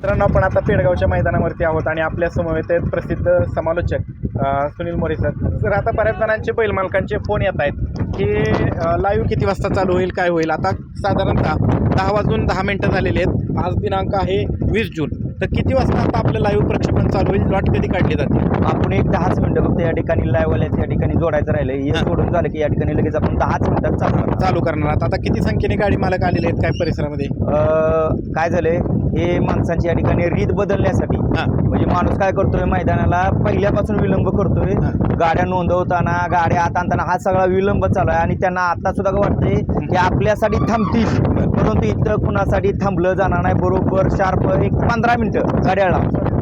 मित्रांनो आपण आता पेडगावच्या मैदानावरती आहोत आणि आपल्या समवेत आहेत प्रसिद्ध समालोचक सुनील मोरे सर. सर आता बऱ्याच जणांचे बैल मालकांचे फोन येत आहेत. की लाईव्ह किती वाजता चालू होईल काय होईल? आता साधारणतः दहा वाजून दहा मिनटं झालेली आहेत. आज दिनांक आहे वीस जून. तर किती वाजता आता आपलं लाईव्ह प्रक्षेपण चालू होईल? लॉट कधी काढली जाते? आपण एक दहाच मिनिटं फक्त या ठिकाणी लाईव्ह या ठिकाणी जोडायचं राहिलं हे. सोडून झालं की या ठिकाणी लगेच आपण दहाच मिनिटात चालू करणार. चालू करणार. आता किती संख्येने गाडी मालक आलेले आहेत? काय परिसरामध्ये? काय झालंय? हे माणसांची या ठिकाणी रीत बदलण्यासाठी म्हणजे माणूस काय करतोय? मैदानाला पहिल्यापासून विलंब करतोय. गाड्या नोंदवताना गाड्या आत आणताना हा सगळा विलंब चालू आहे आणि त्यांना आता सुद्धा काय वाटतंय की आपल्यासाठी थांबतील. परंतु इथं कुणासाठी थांबलं जाणार नाही. बरोबर शार्प एक पंधरा मिनिटं गाड्याला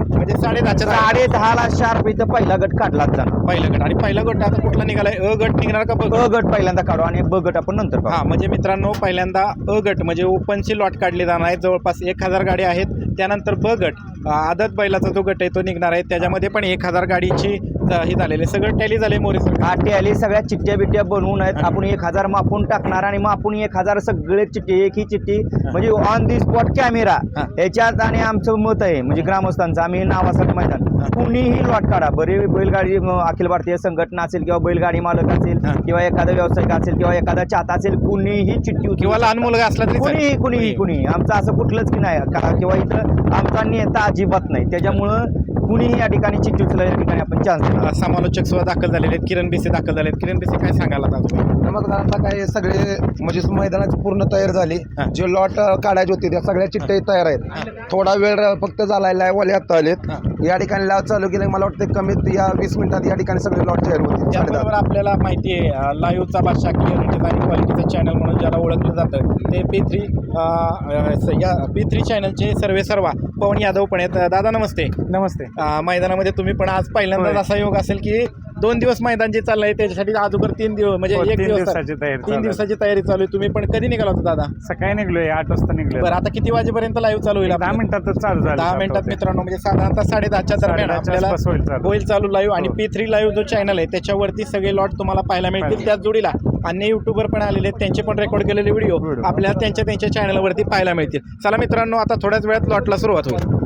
म्हणजे साडेदहाच्या साडे दहाला शार्प इथं पहिला गट काढलाच जाणार. पहिला गट. आणि पहिला गट आता कुठला निघालाय? अ गट निघणार का ब ब गट पहिल्यांदा काढू आणि ब गट आपण नंतर हा म्हणजे मित्रांनो पहिल्यांदा अ गट म्हणजे ओपनची लॉट काढली जाणार आहे. जवळपास एक हजार गाड्या आहेत. त्यानंतर ब गट. अ, आदत बैलाचा जो गट आहे तो निघणार आहे. त्याच्यामध्ये पण एक हजार गाडीची हे झालेली. सगळं टॅली झाले मोरे सर आटे आली सगळ्या चिठ्ठ्या बिट्ट्या बनवून आहेत. आपण एक हजार मापून टाकणार आणि मग आपण एक हजार सगळे चिठ्ठी एक ही. चिठ्ठी म्हणजे ऑन दी स्पॉट कॅमेरा हा. ह्याच्यात आणि आमचं मत आहे म्हणजे ग्रामस्थांचं. आम्ही नावासाठी मैदान. हा. कुणीही लॉट काढा. बरे बैलगाडी अखिल भारतीय संघटना असेल किंवा बैलगाडी मालक असेल हा. किंवा एखादा व्यावसायिक असेल किंवा एखादा चाहता असेल कुणीही चिठ्ठी किंवा लहान मुलगा असला तरी कुणीही. कुणीही कुणीही. आमचं असं कुठलंच की नाही. किंवा इथं आमचा नेता अजिबात नाही. त्याच्यामुळं कुणीही या ठिकाणी चिठ्ठी उचलायला या ठिकाणी आपण चान्स देणार समालोचक सुद्धा दाखल झालेले आहेत. किरण बिसे दाखल झाले आहेत. किरण बिसे काय सांगाल आता तुम्ही? नमस्कार आता काय सगळे म्हणजे मैदानाची पूर्ण तयार झाली. हा. जे लॉट काढायचे होते त्या सगळ्या चिठ्ठ्या तयार आहेत. थोडा वेळ फक्त झालाय लाईव्ह आता आलेत. हा. या ठिकाणी लाव चालू केले मला वाटतं कमीत या वीस मिनिटात या ठिकाणी सगळे लॉट तयार होते त्याबरोबर आपल्याला माहिती आहे लाईव्हचा बादशाह क्लिअरिटीचा आणि क्वालिटीचा चॅनल म्हणून ज्याला ओळखलं जातं ते पी थ्री या पी थ्री चॅनलचे सर्वे सर्वा पवन यादव पण आहेत. दादा नमस्ते. नमस्ते. मैदानामध्ये तुम्ही पण आज पहिल्यांदाच. असा योग असेल की दोन दिवस मैदान जे चाललंय त्याच्यासाठी अगोदर तीन दिवस म्हणजे हो, एक तीन दिवस दिवसाची तयारी चालू तीन आहे. दिवसाची तयारी चालू आहे तुम्ही पण कधी निघाला होता दादा सकाळी निघलोय आठ वाजता निघलोय बरं आता किती वाजेपर्यंत लाईव्ह चालू होईल दहा आपलं? मिनिटातच चालू झालं दहा मिनिटात मित्रांनो म्हणजे साधारणतः साडे दहाच्या दरम्यान साडेदहाच्या आपल्याला आसपास होईल चालू. होईल चालू लाईव्ह आणि हो. पी थ्री लाईव्ह जो चॅनल आहे त्याच्यावरती सगळे लॉट तुम्हाला पाहायला मिळतील. त्याच जोडीला अन्य युट्यूबर पण आलेले आहेत त्यांचे पण रेकॉर्ड केलेले व्हिडिओ व्हिडिओ. आपल्याला त्यांच्या त्यांच्या चॅनलवरती पाहायला मिळतील चला मित्रांनो आता थोड्याच वेळात लॉटला सुरुवात होईल